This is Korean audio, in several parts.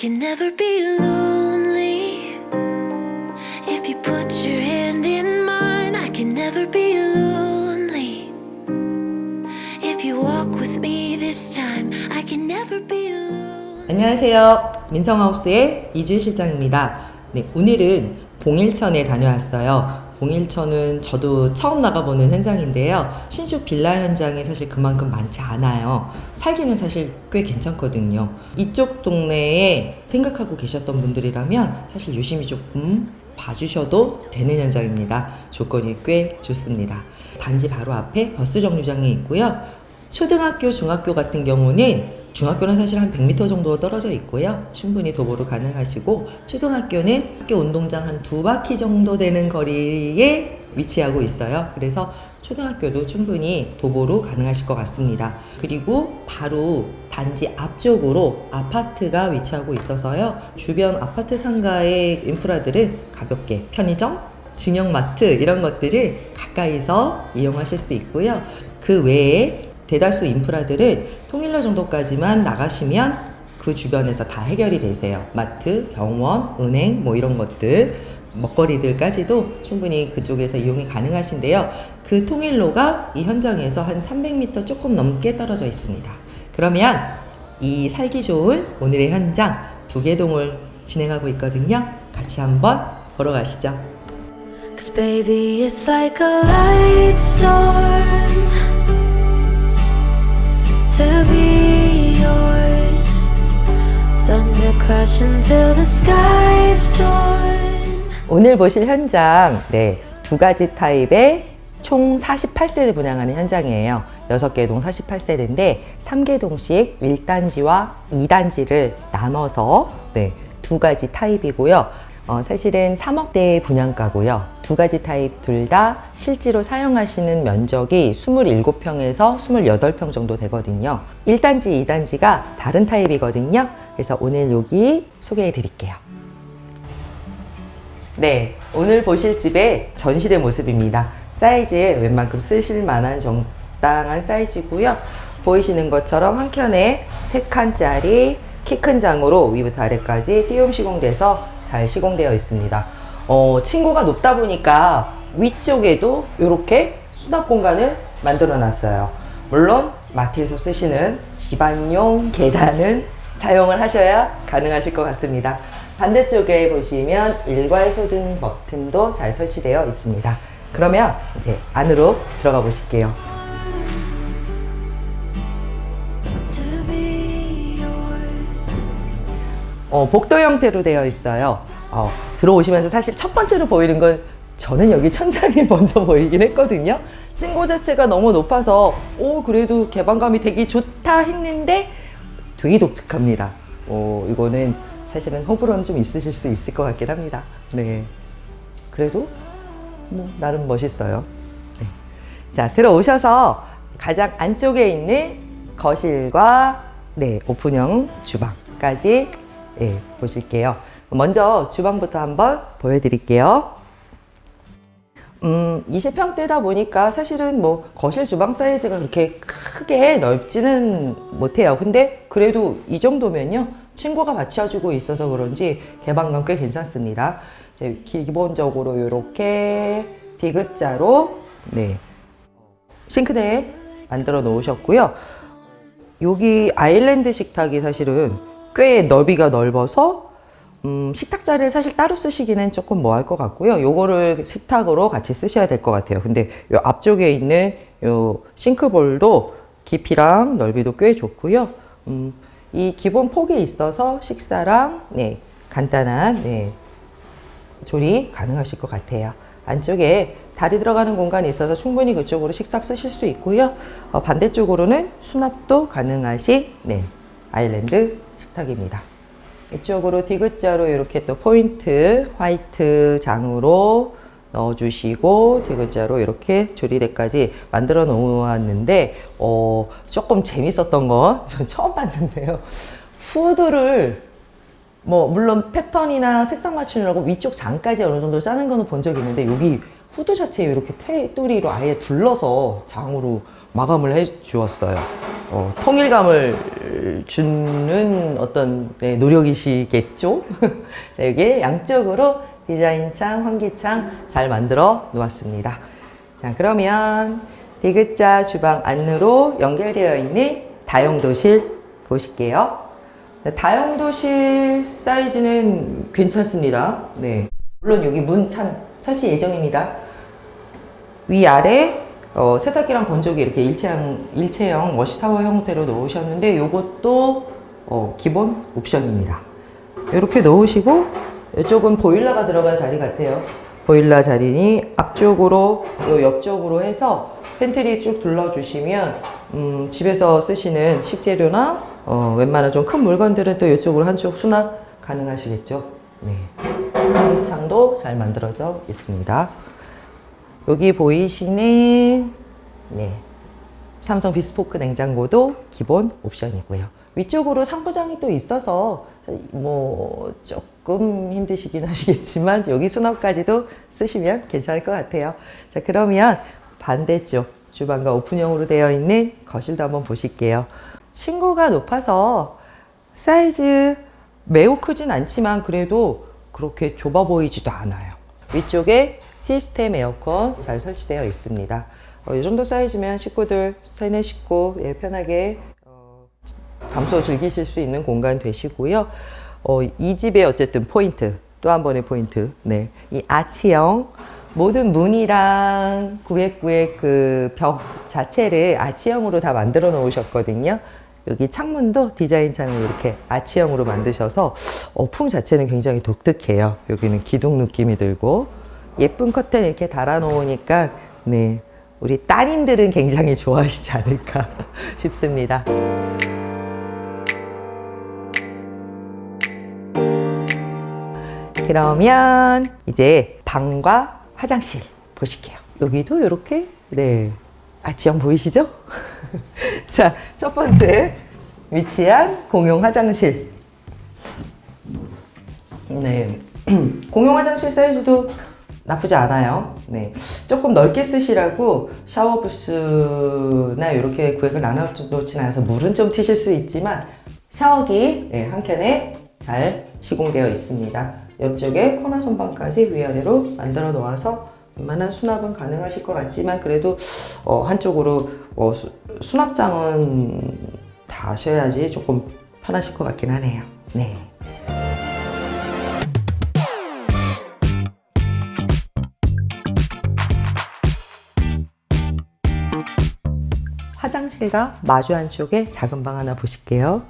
can never be lonely. If you put your hand in mine, I can never be lonely. If you walk with me this time, I can never be alone. 안녕하세요. 민성하우스의 이주 실장입니다. 네, 오늘은 봉일천에 다녀왔어요. 봉일천은 저도 처음 나가보는 현장인데요. 신축 빌라 현장이 사실 그만큼 많지 않아요. 살기는 사실 꽤 괜찮거든요. 이쪽 동네에 생각하고 계셨던 분들이라면 사실 유심히 조금 봐주셔도 되는 현장입니다. 조건이 꽤 좋습니다. 단지 바로 앞에 버스 정류장이 있고요. 초등학교, 중학교 같은 경우는 중학교는 사실 한 100m 정도 떨어져 있고요. 충분히 도보로 가능하시고 초등학교는 학교 운동장 한 두 바퀴 정도 되는 거리에 위치하고 있어요. 그래서 초등학교도 충분히 도보로 가능하실 것 같습니다. 그리고 바로 단지 앞쪽으로 아파트가 위치하고 있어서요. 주변 아파트 상가의 인프라들은 가볍게 편의점, 증형마트 이런 것들을 가까이서 이용하실 수 있고요. 그 외에 대다수 인프라들은 통일로 정도까지만 나가시면 그 주변에서 다 해결이 되세요. 마트, 병원, 은행 뭐 이런 것들 먹거리들까지도 충분히 그쪽에서 이용이 가능하신데요. 그 통일로가 이 현장에서 한 300m 조금 넘게 떨어져 있습니다. 그러면 이 살기 좋은 오늘의 현장 두 개동을 진행하고 있거든요. 같이 한번 보러 가시죠. Cause baby, it's like a light storm to be yours. Thunder crashing till the sky's torn. 오늘 보실 현장, 네, 두 가지 타입의 총 48세를 분양하는 현장이에요. 6개 동 48세대인데 3개 동씩 1단지와 2단지를 나눠서 네, 두 가지 타입이고요. 어, 사실은 3억대의 분양가고요. 두 가지 타입 둘 다 실제로 사용하시는 면적이 27평에서 28평 정도 되거든요. 1단지, 2단지가 다른 타입이거든요. 그래서 오늘 여기 소개해 드릴게요. 네, 오늘 보실 집의 전실의 모습입니다. 사이즈 웬만큼 쓰실 만한 적당한 사이즈고요. 보이시는 것처럼 한 켠에 세 칸짜리 키 큰 장으로 위부터 아래까지 띄움 시공돼서 잘 시공되어 있습니다. 어, 층고가 높다 보니까 위쪽에도 이렇게 수납 공간을 만들어 놨어요. 물론 마트에서 쓰시는 집안용 계단은 사용을 하셔야 가능하실 것 같습니다. 반대쪽에 보시면 일괄 소등 버튼도 잘 설치되어 있습니다. 그러면 이제 안으로 들어가 보실게요. 어, 복도 형태로 되어 있어요. 어, 들어오시면서 사실 첫 번째로 보이는 건 저는 여기 천장이 먼저 보이긴 했거든요. 층고 자체가 너무 높아서 오 그래도 개방감이 되게 좋다 했는데 되게 독특합니다. 어, 이거는 사실은 호불호는 좀 있으실 수 있을 것 같긴 합니다. 네. 그래도 뭐 나름 멋있어요. 네. 자 들어오셔서 가장 안쪽에 있는 거실과 네 오픈형 주방까지 예, 보실게요. 먼저 주방부터 한번 보여드릴게요. 음, 20평대다 보니까 사실은 뭐 거실 주방 사이즈가 그렇게 크게 넓지는 못해요. 근데 그래도 이 정도면요. 친구가 받쳐주고 있어서 그런지 개방감 꽤 괜찮습니다. 기본적으로 이렇게 디귿자로 네. 싱크대 만들어 놓으셨고요. 여기 아일랜드 식탁이 사실은 꽤 너비가 넓어서 음, 식탁 자리를 사실 따로 쓰시기는 조금 뭐할 것 같고요. 요거를 식탁으로 같이 쓰셔야 될 것 같아요. 근데 요 앞쪽에 있는 요 싱크볼도 깊이랑 넓이도 꽤 좋고요. 음, 이 기본 폭이 있어서 식사랑 네, 간단한 네, 조리 가능하실 것 같아요. 안쪽에 다리 들어가는 공간이 있어서 충분히 그쪽으로 식탁 쓰실 수 있고요. 어, 반대쪽으로는 수납도 가능하신 네, 아일랜드 식탁입니다. 이쪽으로 디귿자로 이렇게 또 포인트 화이트 장으로 넣어주시고 디귿자로 이렇게 조리대까지 만들어 놓았는데 어, 조금 재밌었던 건 전 처음 봤는데요. 후드를 뭐 물론 패턴이나 색상 맞추느라고 위쪽 장까지 어느 정도 짜는 거는 본 적이 있는데 여기 후드 자체에 이렇게 테두리로 아예 둘러서 장으로 마감을 해 주었어요. 어, 통일감을 주는 어떤 네, 노력이시겠죠? 자, 여기 양쪽으로 디자인창, 환기창 잘 만들어 놓았습니다. 자, 그러면 디귿자 주방 안으로 연결되어 있는 다용도실 보실게요. 네, 다용도실 사이즈는 괜찮습니다. 네. 물론 여기 문참 설치 예정입니다. 위아래 어, 세탁기랑 건조기 이렇게 일체형, 일체형 워시타워 형태로 놓으셨는데 이것도 어, 기본 옵션입니다. 이렇게 넣으시고 이쪽은 보일러가 들어갈 자리 같아요. 보일러 자리니 앞쪽으로 요 옆쪽으로 해서 팬트리 쭉 둘러주시면 음, 집에서 쓰시는 식재료나 어, 웬만한 좀 큰 물건들은 또 이쪽으로 한쪽 수납 가능하시겠죠. 네. 창도 잘 만들어져 있습니다. 여기 보이시는 네. 삼성 비스포크 냉장고도 기본 옵션이고요. 위쪽으로 상부장이 또 있어서 뭐 조금 힘드시긴 하시겠지만 여기 수납까지도 쓰시면 괜찮을 것 같아요. 자, 그러면 반대쪽 주방과 오픈형으로 되어 있는 거실도 한번 보실게요. 층고가 높아서 사이즈 매우 크진 않지만 그래도 그렇게 좁아 보이지도 않아요. 위쪽에 시스템 에어컨 잘 설치되어 있습니다. 어, 이 정도 사이즈면 식구들 세네 식구 예, 편하게 어, 담소 즐기실 수 있는 공간 되시고요. 어, 이 집의 어쨌든 포인트 또 한 번의 포인트 네, 이 아치형 모든 문이랑 구획구획 그 벽 자체를 아치형으로 다 만들어 놓으셨거든요. 여기 창문도 디자인 창을 이렇게 아치형으로 만드셔서 어, 품 자체는 굉장히 독특해요. 여기는 기둥 느낌이 들고 예쁜 커튼 이렇게 달아 놓으니까 네 우리 따님들은 굉장히 좋아하시지 않을까 싶습니다. 그러면 이제 방과 화장실 보실게요. 여기도 이렇게 네 아치형 보이시죠? 자, 첫 번째 위치한 공용 화장실. 네. 공용 화장실 사이즈도 나쁘지 않아요. 네. 조금 넓게 쓰시라고 샤워 부스나 이렇게 구획을 나눠놓진 않아서 물은 좀 튀실 수 있지만 샤워기 네, 한 켠에 잘 시공되어 있습니다. 옆쪽에 코너 선반까지 위아래로 만들어 놓아서 웬만한 수납은 가능하실 것 같지만 그래도 어, 한쪽으로 어, 수, 수납장은 다 하셔야지 조금 편하실 것 같긴 하네요. 네. 화장실과 마주한 쪽에 작은 방 하나 보실게요.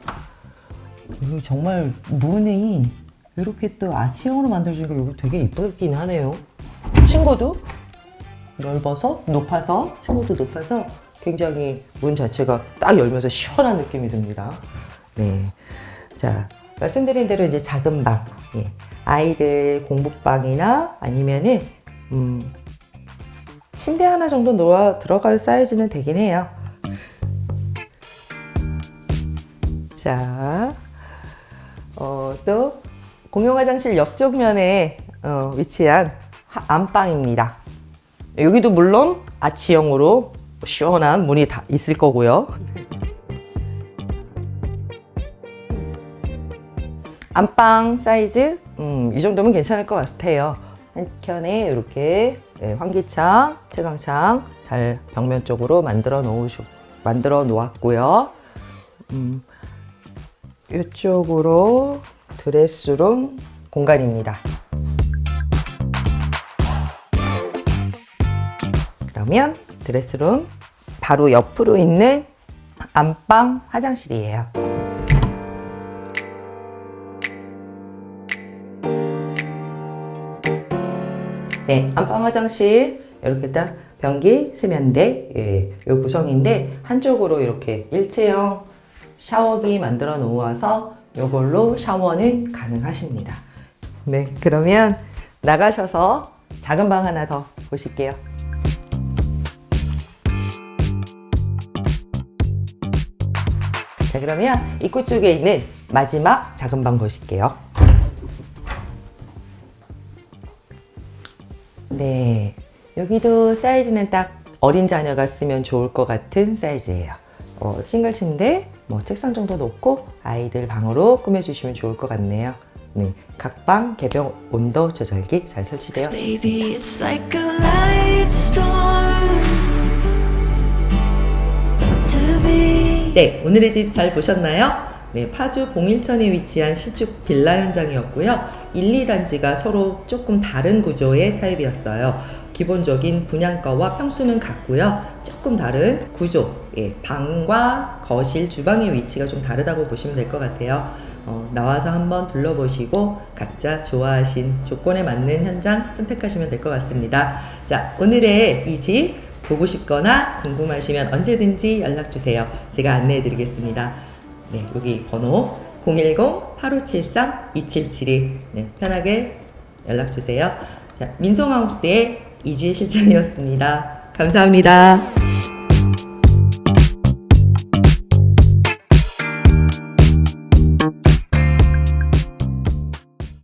여기 정말 문이 이렇게 또 아치형으로 만들어진 거 여기 되게 이쁘긴 하네요. 층고도 넓어서 높아서 층고도 높아서 굉장히 문 자체가 딱 열면서 시원한 느낌이 듭니다. 네. 자, 말씀드린 대로 이제 작은 방. 예. 아이들 공부방이나 아니면은, 음, 침대 하나 정도 놓아 들어갈 사이즈는 되긴 해요. 자, 어, 또 공용 화장실 옆쪽 면에 어, 위치한 하- 안방입니다. 여기도 물론 아치형으로 시원한 문이 다 있을 거고요. 안방 사이즈 음, 이 정도면 괜찮을 것 같아요. 한 켠에 이렇게 예, 환기창, 채광창 잘 벽면 쪽으로 만들어 놓으셨 만들어 놓았고요. 음, 이쪽으로 드레스룸 공간입니다. 그러면 드레스룸 바로 옆으로 있는 안방 화장실이에요. 네, 안방 화장실 이렇게 딱 변기 세면대 예, 요 구성인데 한쪽으로 이렇게 일체형 샤워기 만들어 놓아서 이걸로 샤워는 가능하십니다. 네, 그러면 나가셔서 작은 방 하나 더 보실게요. 자, 그러면 입구 쪽에 있는 마지막 작은 방 보실게요. 네, 여기도 사이즈는 딱 어린 자녀가 쓰면 좋을 것 같은 사이즈예요. 어, 싱글 침대, 뭐 책상 정도 놓고 아이들 방으로 꾸며주시면 좋을 것 같네요. 네, 각방 개별 온도 조절기 잘 설치되어 있습니다. 네, 오늘의 집 잘 보셨나요? 네, 파주 봉일천에 위치한 신축 빌라 현장이었고요. 1, 2단지가 서로 조금 다른 구조의 타입이었어요. 기본적인 분양가와 평수는 같고요. 조금 다른 구조, 예, 방과 거실, 주방의 위치가 좀 다르다고 보시면 될 것 같아요. 어, 나와서 한번 둘러보시고 각자 좋아하신 조건에 맞는 현장 선택하시면 될 것 같습니다. 자, 오늘의 이 집 보고 싶거나 궁금하시면 언제든지 연락 주세요. 제가 안내해 드리겠습니다. 네, 여기 번호 010-8573-2772. 네, 편하게 연락 주세요. 자, 민송하우스의 이주의 실장이었습니다. 감사합니다.